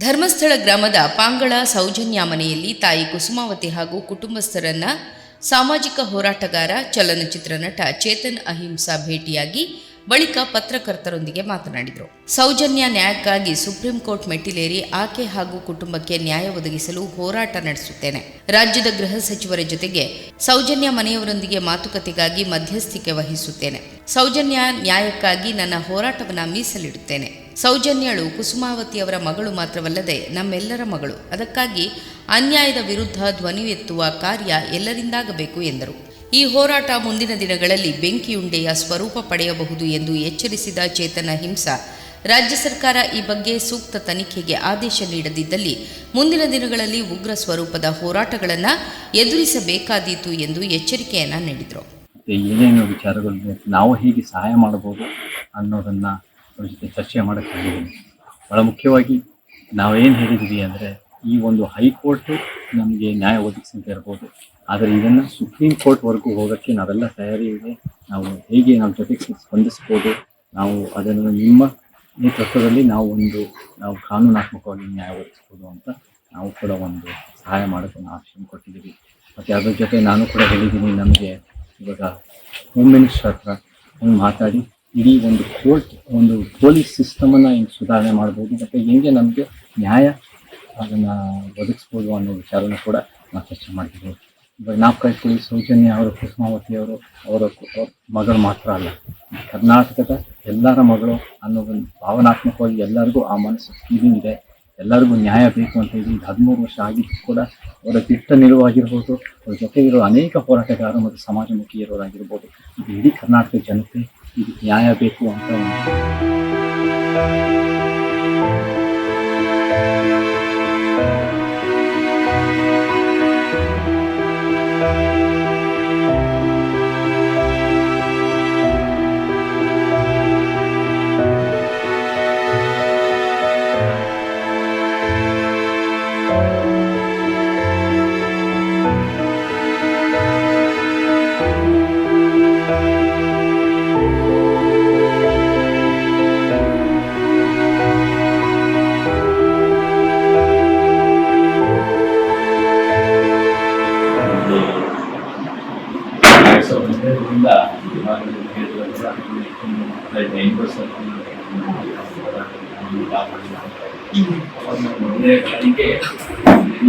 ಧರ್ಮಸ್ಥಳ ಗ್ರಾಮದ ಪಾಂಗಳ ಸೌಜನ್ಯ ಮನೆಯಲ್ಲಿ ತಾಯಿ ಕುಸುಮಾವತಿ ಹಾಗೂ ಕುಟುಂಬಸ್ಥರನ್ನ ಸಾಮಾಜಿಕ ಹೋರಾಟಗಾರ, ಚಲನಚಿತ್ರ ನಟ ಚೇತನ್ ಅಹಿಂಸಾ ಭೇಟಿಯಾಗಿ ಬಳಿಕ ಪತ್ರಕರ್ತರೊಂದಿಗೆ ಮಾತನಾಡಿದರು. ಸೌಜನ್ಯ ನ್ಯಾಯಕ್ಕಾಗಿ ಸುಪ್ರೀಂ ಕೋರ್ಟ್ ಮೆಟ್ಟಿಲೇರಿ ಆಕೆ ಹಾಗೂ ಕುಟುಂಬಕ್ಕೆ ನ್ಯಾಯ ಒದಗಿಸಲು ಹೋರಾಟ ನಡೆಸುತ್ತೇನೆ. ರಾಜ್ಯದ ಗೃಹ ಸಚಿವರ ಜೊತೆಗೆ ಸೌಜನ್ಯ ಮನೆಯವರೊಂದಿಗೆ ಮಾತುಕತೆಗಾಗಿ ಮಧ್ಯಸ್ಥಿಕೆ ವಹಿಸುತ್ತೇನೆ. ಸೌಜನ್ಯ ನ್ಯಾಯಕ್ಕಾಗಿ ನನ್ನ ಹೋರಾಟವನ್ನು ಮೀಸಲಿಡುತ್ತೇನೆ. ಸೌಜನ್ಯಳು ಕುಸುಮಾವತಿಯವರ ಮಗಳು ಮಾತ್ರವಲ್ಲದೆ ನಮ್ಮೆಲ್ಲರ ಮಗಳು. ಅದಕ್ಕಾಗಿ ಅನ್ಯಾಯದ ವಿರುದ್ಧ ಧ್ವನಿ ಎತ್ತುವ ಕಾರ್ಯ ಎಲ್ಲರಿಂದಾಗಬೇಕು ಎಂದರು. ಈ ಹೋರಾಟ ಮುಂದಿನ ದಿನಗಳಲ್ಲಿ ಬೆಂಕಿಯುಂಡೆಯ ಸ್ವರೂಪ ಪಡೆಯಬಹುದು ಎಂದು ಎಚ್ಚರಿಸಿದ ಚೇತನ ಹಿಂಸಾ, ರಾಜ್ಯ ಸರ್ಕಾರ ಈ ಬಗ್ಗೆ ಸೂಕ್ತ ತನಿಖೆಗೆ ಆದೇಶ ನೀಡದಿದ್ದಲ್ಲಿ ಮುಂದಿನ ದಿನಗಳಲ್ಲಿ ಉಗ್ರ ಸ್ವರೂಪದ ಹೋರಾಟಗಳನ್ನು ಎದುರಿಸಬೇಕಾದೀತು ಎಂದು ಎಚ್ಚರಿಕೆಯನ್ನ ನೀಡಿದರು. ಏನೇನು ವಿಚಾರಗಳು ನಾವು ಹೇಗೆ ಸಹಾಯ ಮಾಡಬಹುದು ಅನ್ನೋದನ್ನ ಅವ್ರ ಜೊತೆ ಚರ್ಚೆ ಮಾಡಕ್ಕೆ ಹೇಳಿದ್ದೀನಿ ಬಹಳ ಮುಖ್ಯವಾಗಿ ನಾವೇನು ಹೇಳಿದ್ದೀವಿ ಅಂದರೆ ಈ ಒಂದು ಹೈಕೋರ್ಟು ನಮಗೆ ನ್ಯಾಯ ಒದಗಿಸಿಂತ ಇರ್ಬೋದು ಆದರೆ ಇದನ್ನು ಸುಪ್ರೀಂ ಕೋರ್ಟ್ವರೆಗೂ ಹೋಗೋಕ್ಕೆ ನಾವೆಲ್ಲ ತಯಾರಿ ಇದೆ. ನಾವು ಹೇಗೆ ನಮ್ಮ ಜೊತೆಗೆ ಸ್ಪಂದಿಸ್ಬೋದು, ನಾವು ಅದನ್ನು ನಿಮ್ಮ ನೇತೃತ್ವದಲ್ಲಿ ನಾವು ಒಂದು, ನಾವು ಕಾನೂನಾತ್ಮಕವಾಗಿ ನ್ಯಾಯ ಒದಗಿಸ್ಬೋದು ಅಂತ ನಾವು ಕೂಡ ಒಂದು ಸಹಾಯ ಮಾಡೋಕ್ಕೆ ನಾವು ಆಪ್ಷನ್ ಕೊಟ್ಟಿದ್ದೀವಿ. ಮತ್ತು ಅದ್ರ ಜೊತೆ ನಾನು ಕೂಡ ಹೇಳಿದ್ದೀನಿ ನಮಗೆ ಇವಾಗ ಹೋಮ್ ಮಿನಿಸ್ಟರ್ ಹತ್ರ ಮಾತಾಡಿ ಇಡೀ ಒಂದು ಕೋರ್ಟ್, ಒಂದು ಪೊಲೀಸ್ ಸಿಸ್ಟಮನ್ನು ಹಿಂಗೆ ಸುಧಾರಣೆ ಮಾಡ್ಬೋದು. ಮತ್ತು ಹೆಂಗೆ ನಮಗೆ ನ್ಯಾಯ ಅದನ್ನು ಒದಗಿಸ್ಬೋದು ಅನ್ನೋ ವಿಚಾರನ ಕೂಡ ನಾವು ಚರ್ಚೆ ಮಾಡಿದ್ದೀವಿ ಇವಾಗ ನಾವು ಕಳ್ತೀವಿ ಸೌಜನ್ಯ ಅವರು, ಕುಸುಮಾವತಿ ಅವರು, ಅವರ ಮಗಳು ಮಾತ್ರ ಅಲ್ಲ. ಕರ್ನಾಟಕದ ಎಲ್ಲರ ಮಗಳು ಅನ್ನೋ ಒಂದು ಭಾವನಾತ್ಮಕವಾಗಿ ಎಲ್ಲರಿಗೂ ಆ ಮನಸ್ಸು ಫೀಲಿಂಗ್ ಇದೆ. ಎಲ್ಲರಿಗೂ ನ್ಯಾಯ ಬೇಕು ಅಂತ ಹೇಳಿ ಹದಿಮೂರು ವರ್ಷ ಆಗಿದ್ದು ಕೂಡ ಅವರ ದಿಟ್ಟ ನಿಲುವಾಗಿರ್ಬೋದು. ಅವ್ರ ಜೊತೆಗಿರೋ ಅನೇಕ ಹೋರಾಟಗಾರರು ಮತ್ತು ಸಮಾಜಮುಖಿ ಇರೋರಾಗಿರ್ಬೋದು ಇಡೀ ಕರ್ನಾಟಕ ಜನತೆ ನ್ಯಾಯ ಬೇಕು ಅಂತ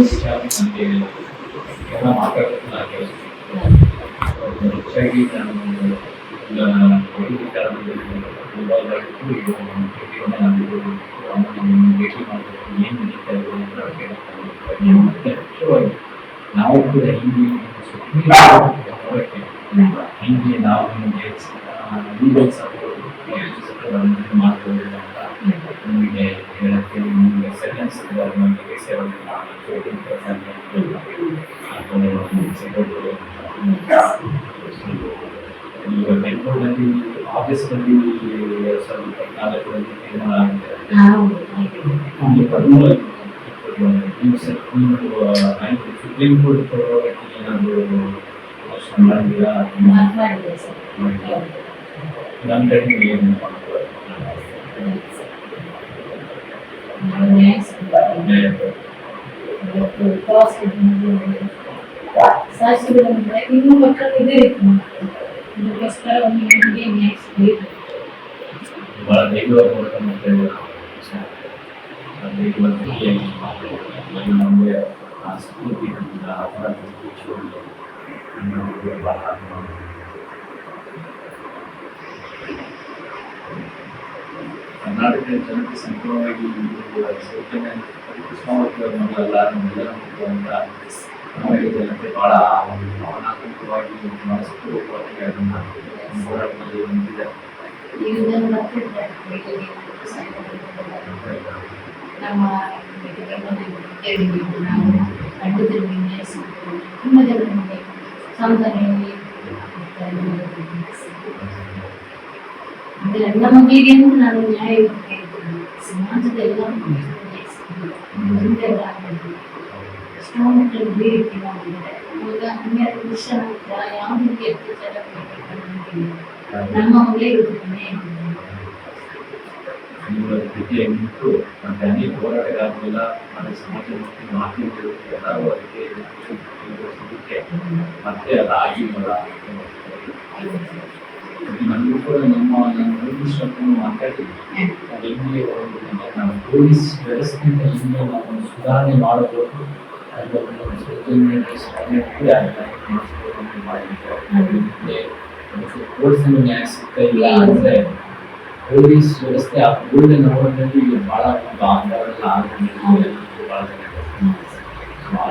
ವಿಚಾರ ನನಗೆ ಎಲ್ಲ ಮಾತಾಡೋದು ನಾನು ಭೇಟಿ ಮಾಡಬೇಕು ಕೂಡ ಹಿಂಗೆ ಹಿಂಗೆ ನಾವು ನಿಮಗೆ ಲೀಗಲ್ ಸಪೋರ್ಟ್ ఎక్సలెన్స్ గవర్నమెంట్ సేవలు ఎక్కువ మంది ఆఫీస్ మంది టెక్నాలజీ సుప్రీం కోర్టుతో దానికంటే ಇವತ್ತು ಉಪವಾಸ ಇದ್ದು ಶಾಸಕರಂದ್ರೆ ಇನ್ನೂ ಮಕ್ಕಳು ಇದೇ ರೀತಿ ಮಾಡ್ತಾರೆ ಇದಕ್ಕೋಸ್ಕರ ಒಂದು ನಿಮಗೆ ನ್ಯಾಯ ಸಿಗಬೇಕು ಭಾಳ ಧೈರ್ಯವಾಗಿ ಹೋರಾಟ ಮಾಡ್ತಾ ಇದ್ದಾರೆ ಧೈರ್ಯವಾಗಿ ನಮಗೆ ಆ ಸ್ಫೂರ್ತಿ ನಮ್ಮಿಂದ ಅಪರಾಧ ಮುಚ್ಚುವಲ್ಲಿ ನಮಗೆ ಭಾಳ ಕರ್ನಾಟಕ ಜನತೆ ಸಂಪೂರ್ಣವಾಗಿ ಸೌಜನ್ಯ ಕೃಷ್ಣಾವತಿ ಅವರ ಮಗಳಲ್ಲ ನಮ್ಮೆಲ್ಲರ ಒಂದು ಭಾವನಾತ್ಮಕವಾಗಿ ಹೋರಾಟದಲ್ಲಿ ಹೊಂದಿದೆ ನಮ್ಮ ನಾವು ಸಿಗಬೇಕು ತುಂಬ ಜನ ನಮಗೆ ಸಂತಾನೆಯಲ್ಲಿ ಅಂದರೆ ಎಲ್ಲ ಮಕ್ಕಳಿಗೆ ನಾನು ನ್ಯಾಯ ಸಮಾಜದ ಎಲ್ಲ ನಮ್ಮ ಮಗಳೇ ಇರುತ್ತೆ ನಿಮ್ಮಗಳ ಜೊತೆಯಾಗಿ ನಿಂತು ಮತ್ತೆ ಅನೇಕ ಹೋರಾಟಗಾರರೆಲ್ಲ ಮತ್ತೆ ಸಮಾಜ ಮತ್ತು ಮಾಧ್ಯಮಗಳು ಎಲ್ಲರೂ ಅದಕ್ಕೆ ಇದಕ್ಕೆ ಮತ್ತೆ ಅದು ಆಗಿಲ್ಲ ನನಗೂ ಕೂಡ ನಮ್ಮ ನಮ್ಮ ಪೊಲೀಸ್ ಶಬ್ದವನ್ನು ಮಾತಾಡಿದ್ವಿ ಎಲ್ಲಿ ನಾವು ಪೊಲೀಸ್ ವ್ಯವಸ್ಥೆಯಿಂದ ಇನ್ನೂ ನಾವು ಸುಧಾರಣೆ ಮಾಡಬಹುದು ಅದನ್ನು ಸೌಜನ್ಯ ಸ್ವಾಮಿ ಕೂಡ ಅದನ್ನು ಮಾಡಿದ್ದಾರೆ ಅದಕ್ಕೆ ಪೊಲೀಸನ್ನು ನ್ಯಾಯ ಸಿಗ್ತಾ ಇಲ್ಲ ಅಂದ್ರೆ ಪೊಲೀಸ್ ವ್ಯವಸ್ಥೆ ಆ ಗೋಲ್ಡನ್ ಅವರ್ನಲ್ಲಿ ಬಹಳ ಒಂದು ಆಂದೋಲನ ಆಗಿದೆ ಬಹಳ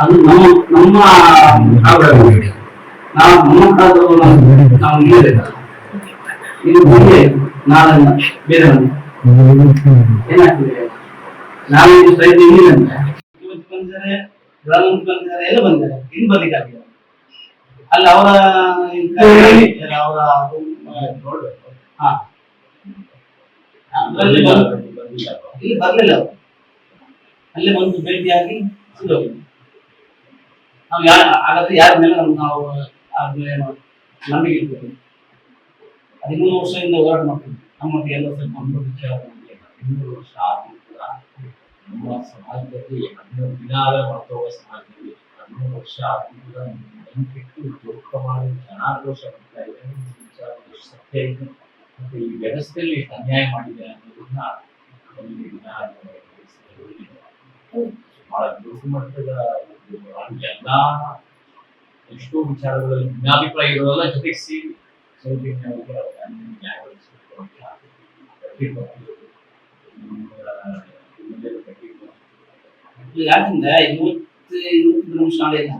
ಅದು ನಮ್ಮ ನಮ್ಮ. ನಾವು ನಾವು ನಾವು ಇದು ಬೇರೆ ಏನಾಗ್ತದೆ? ಇವತ್ತು ಬಂದಿದ್ದಾರೆ ಬಂದರೆ ಬಂದಿದ್ದಾರೆ ಎಲ್ಲ ಬಂದರೆ ಇಲ್ಲಿ ಬರ್ಲಿಕ್ಕಾಗಿಲ್ಲ ಅಲ್ಲಿ, ಅವರ ಅವರ, ಹಾ. ಅಲ್ಲಿ ಬಂದು ಇಲ್ಲಿ ಬರ್ಲಿಲ್ಲ ಅಲ್ಲಿ ಬಂದು ಭೇಟಿಯಾಗಿ ನಾವು ಯಾರು ಹಾಗಾದ್ರೆ ಯಾರ ಮೇಲೆ ನಮ್ಗೆ ನಾವು ನಂಬಿಕೆ ಇರ್ಬೇಕು ಹದಿಮೂರು ವರ್ಷದಿಂದ ಹೋರಾಟ ಮಾಡ್ತೀವಿ. ಒಂದು ವಿಚಾರ ಹದಿಮೂರು ವರ್ಷ ಆದ್ರೂ ಕೂಡ ನಮ್ಮ ಸಮಾಜದಲ್ಲಿ ಹದಿಮೂರು ದಿನ ಆದ ಮರ್ತೋಗ ಸಮಾಜದಲ್ಲಿ ಹದಿಮೂರು ವರ್ಷ ಕೂಡ ಬರ್ತಾ ಇದೆ ವಿಚಾರ ಸತ್ಯ ಇದೆ. ಮತ್ತೆ ಈ ವ್ಯವಸ್ಥೆಯಲ್ಲಿ ಎಷ್ಟು ಅನ್ಯಾಯ ಮಾಡಿದೆ ಅನ್ನೋದನ್ನ ಬಹಳ ಎಲ್ಲಾ ಎಷ್ಟೋ ವಿಚಾರಗಳಲ್ಲಿ ಭಿನ್ನಾಭಿಪ್ರಾಯ ಇರೋಲ್ಲ ಜೊತೆಗೆ ಸೇರಿ ಯಾಕಂದ್ರೆ ಇವತ್ತು ಇವತ್ತು ನಮ್ಮ ಶಾಲೆ ಇಲ್ಲ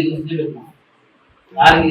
ಎದುರಿಸಲೇಬೇಕು ಯಾರಿಗೆ